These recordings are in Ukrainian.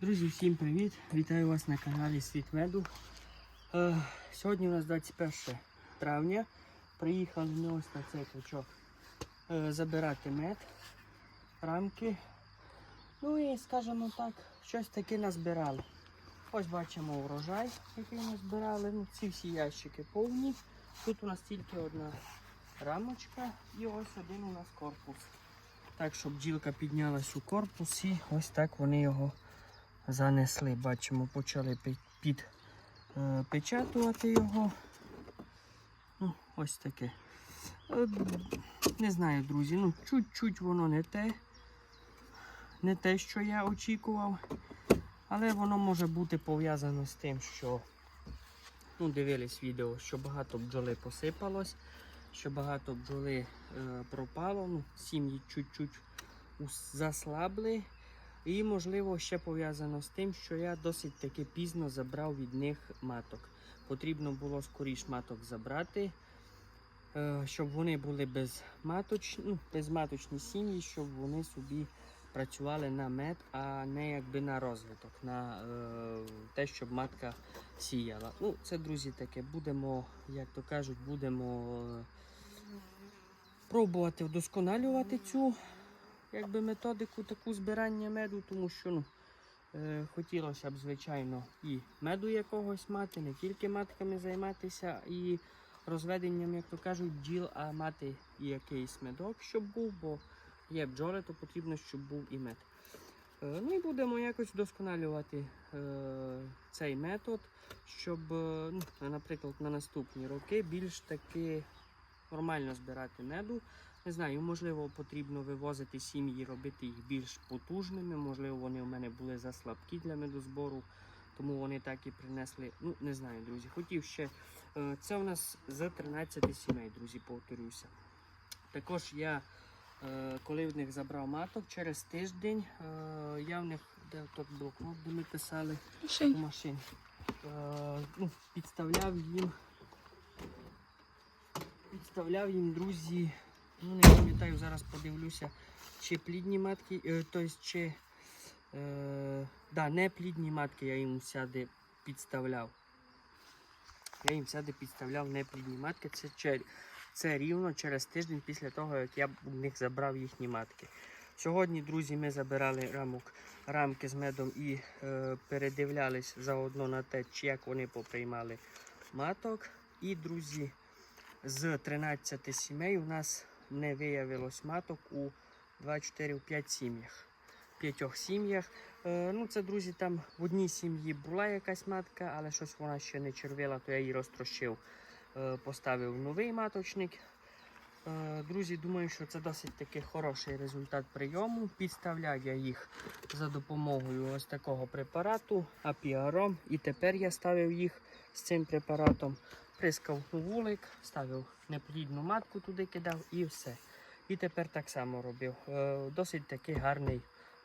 Друзі, всім привіт! Вітаю вас на каналі Світ Меду. Е, сьогодні у нас 21 травня. Приїхали ми ось на цей качок е, забирати мед, рамки. Ну і скажімо так, щось таке назбирали. Ось бачимо урожай, який ми збирали. Ну, ці всі ящики повні. Тут у нас тільки одна рамочка і ось один у нас корпус. Так, щоб бджілка піднялась у корпус і ось так вони його занесли. Бачимо, почали пи- під е, його. Ну, ось таке. Е, не знаю, друзі, ну чуть-чуть воно не те. Не те, що я очікував. Але воно може бути пов'язано з тим, що ну, дивились відео, що багато бджоли посипалось, що багато бджоли е, пропало. Ну, сім'ї чуть-чуть заслабли. І, можливо, ще пов'язано з тим, що я досить таки пізно забрав від них маток. Потрібно було скоріш маток забрати, е, щоб вони були без маточ... ну, безматочні сім'ї, щоб вони собі працювали на мед, а не якби на розвиток, на е, те, щоб матка сіяла. Ну, це, друзі, таке. Будемо, як то кажуть, будемо е, пробувати вдосконалювати цю якби методику таку збирання меду, тому що ну, е, хотілося б, звичайно, і меду якогось мати, не тільки матками займатися, і розведенням, як то кажуть, бджіл, а мати і якийсь медок, щоб був, бо є бджоли, то потрібно, щоб був і мед. Е, Ну і будемо якось вдосконалювати е, цей метод, щоб, е, ну, наприклад, на наступні роки більш таки нормально збирати меду. Не знаю, можливо, потрібно вивозити сім'ї, робити їх більш потужними. Можливо, вони у мене були заслабкі для медозбору, тому вони так і принесли. Ну, не знаю, друзі. Хотів ще. е, Це у нас з 13 сімей, друзі, повторюся. Також я, е, коли в них забрав маток, через тиждень е, я в них, де тут блокнот, де ми писали у машині, ну, підставляв їм. Підставляв їм, друзі, ну не пам'ятаю, зараз подивлюся, чи плідні матки, е, тобто чи е, да, не плідні матки я їм сяди підставляв. Я їм сяди підставляв не плідні матки. Це, чер- це рівно через тиждень після того, як я у них забрав їхні матки. Сьогодні, друзі, ми забирали рамок, рамки з медом і е, передивлялись заодно на те, чи як вони поприймали маток. І, друзі, з 13 сімей у нас не виявилось маток у 2, 4, 5 сім'ях. П'ятьох сім'ях. Е, ну, це, друзі, там в одній сім'ї була якась матка, але щось вона ще не червила, то я її розтрощив, е, поставив новий маточник. Е, Друзі, думаю, що це досить таки хороший результат прийому. Підставляв я їх за допомогою ось такого препарату апіаром. І тепер я ставив їх з цим препаратом. Прискав вулик, ставив неплідну матку туди кидав і все. І тепер так само робив. Е, Досить такий гарний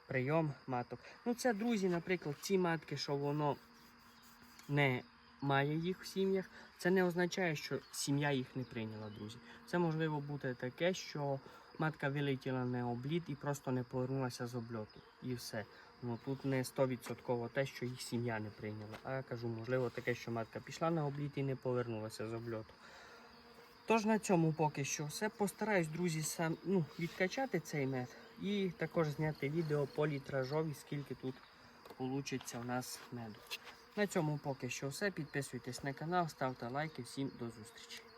прийом маток. Ну це, друзі, наприклад, ці матки, що воно не має їх в сім'ях, це не означає, що сім'я їх не прийняла, друзі. Це можливо бути таке, що матка вилетіла на обліт і просто не повернулася з обльоту. І все. Ну тут не 100% те, що їх сім'я не прийняла. А я кажу, можливо, таке, що матка пішла на обліт і не повернулася з обльоту. Тож на цьому поки що все. Постараюсь, друзі, сам ну, відкачати цей мед і також зняти відео по літражові, скільки тут вийде у нас меду. На цьому поки що все. Підписуйтесь на канал, ставте лайки. Всім до зустрічі.